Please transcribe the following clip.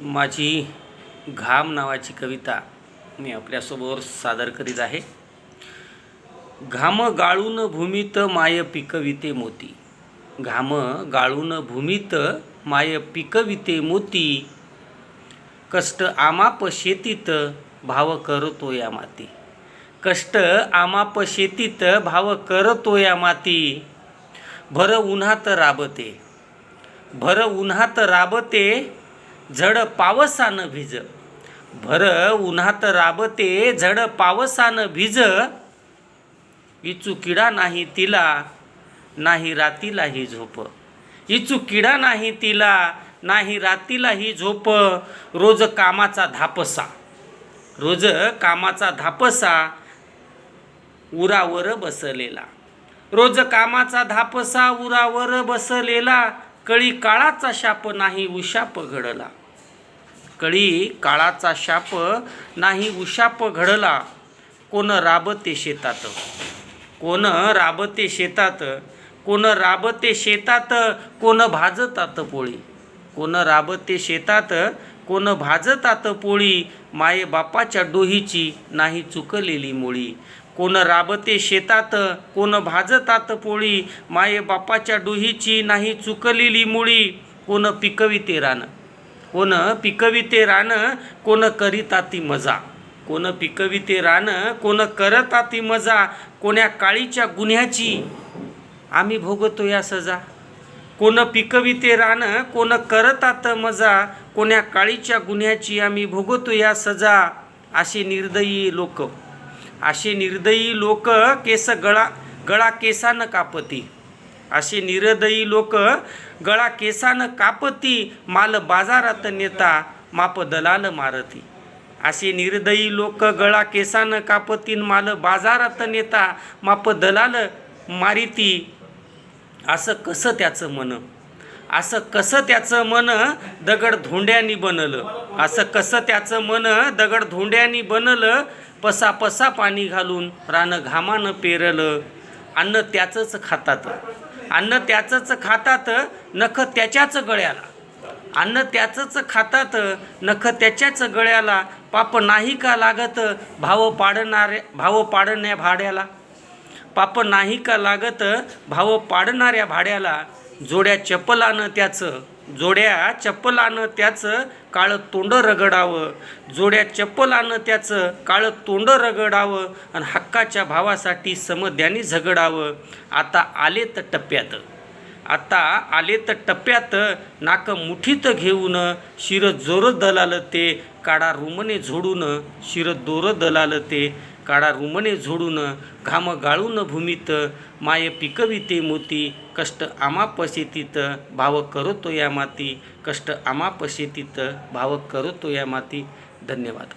माझी घाम नावाची कविता मी आपल्यासमोर सादर करीत आहे. घाम गाळून भूमीत माय पिकविते मोती. घाम गाळून भूमीत माय पिकविते मोती. कष्ट आमाप शेतीत भाव करतो या माती. कष्ट आमाप शेतीत भाव करतो या माती. भर उन्हात राबते. भर उन्हात राबते झड पावसानं भिज. भर उन्हात राबते झड पावसानं भिज. इचू किडा नाही तिला नाही रातीलाही झोप. इचू किडा नाही तिला नाही रातीलाही झोप. रोज कामाचा धापसा. रोज कामाचा धापसा उरावर बसलेला. रोज कामाचा धापसा उरावर बसलेला. कळी काळाचा शाप नाही उशाप घडला. कळी काळाचा शाप नाही उशाप घडला. कोण राबते शेतात? कोण राबते शेतात? कोण राबते शेतात? कोण भाजतात पोळी? कोण राबते शेतात? कोण भाजतात पोळी? माये बापाच्या डोहीची नाही चुकलेली मुळी. कोण राबते शेतात? कोण भाजतात पोळी? माये बापाच्या डोहीची नाही चुकलेली मुळी. कोण पिकविते रान? कोण पिकविते रान कोण करीता ती मजा. कोण पिकविते रान कोण करता ती मजा. कोण्या काळीच्या गुन्ह्याची आम्ही भोगतो या सजा. कोण पिकविते रान कोण करतात मजा. कोण्या काळीच्या गुन्ह्याची आम्ही भोगतो या सजा. असे निर्दयी लोक. असे निर्दयी लोक केस गळा गळा केसानं कापती. असे निरदयी लोक गळा केसानं कापती माल बाजारात नेता माप दलाल मारती. असे निर्दयी लोक गळा केसानं कापतीन माल बाजारात नेता माप दलाल मारिती. असं कसं त्याचं मन? असं कसं त्याचं मन दगड धोंड्यानी बनलं? असं कसं त्याचं मन दगड धोंड्यानी बनलं? पसा पसा पाणी घालून रानं घामानं पेरलं. अन्न त्याचंच खातात. अन्न त्याचंच खातात नख त्याच्याच गळ्याला. अन्न त्याचंच खातात नख त्याच्याच गळ्याला. पाप नाही का लागत भाव पाडणारे भाव पाडण्या भाड्याला? पाप नाही का लागत भाव पाडणाऱ्या भाड्याला? जोड्या चपलानं त्याचं जोड्या चप्पलानं त्याचं काळं तोंड रगडावं. जोड्या चप्पलानं त्याचं काळं तोंड रगडावं आणि हक्काच्या भावासाठी समध्यानी झगडावं. आता आले तर टप्प्यात. आता आले तर टप्प्यात नाक मुठीत घेऊन शिर जोर दलाल ते काडा रुमने झोडून शिर दोर दलाल ते. काळा रुमने झोडून घाम गाळून भूमीत माय पिकविते मोती कष्ट आमाप शेतीत भाव करतो या माती कष्ट आमाप शेतीत भाव करतो या माती. धन्यवाद.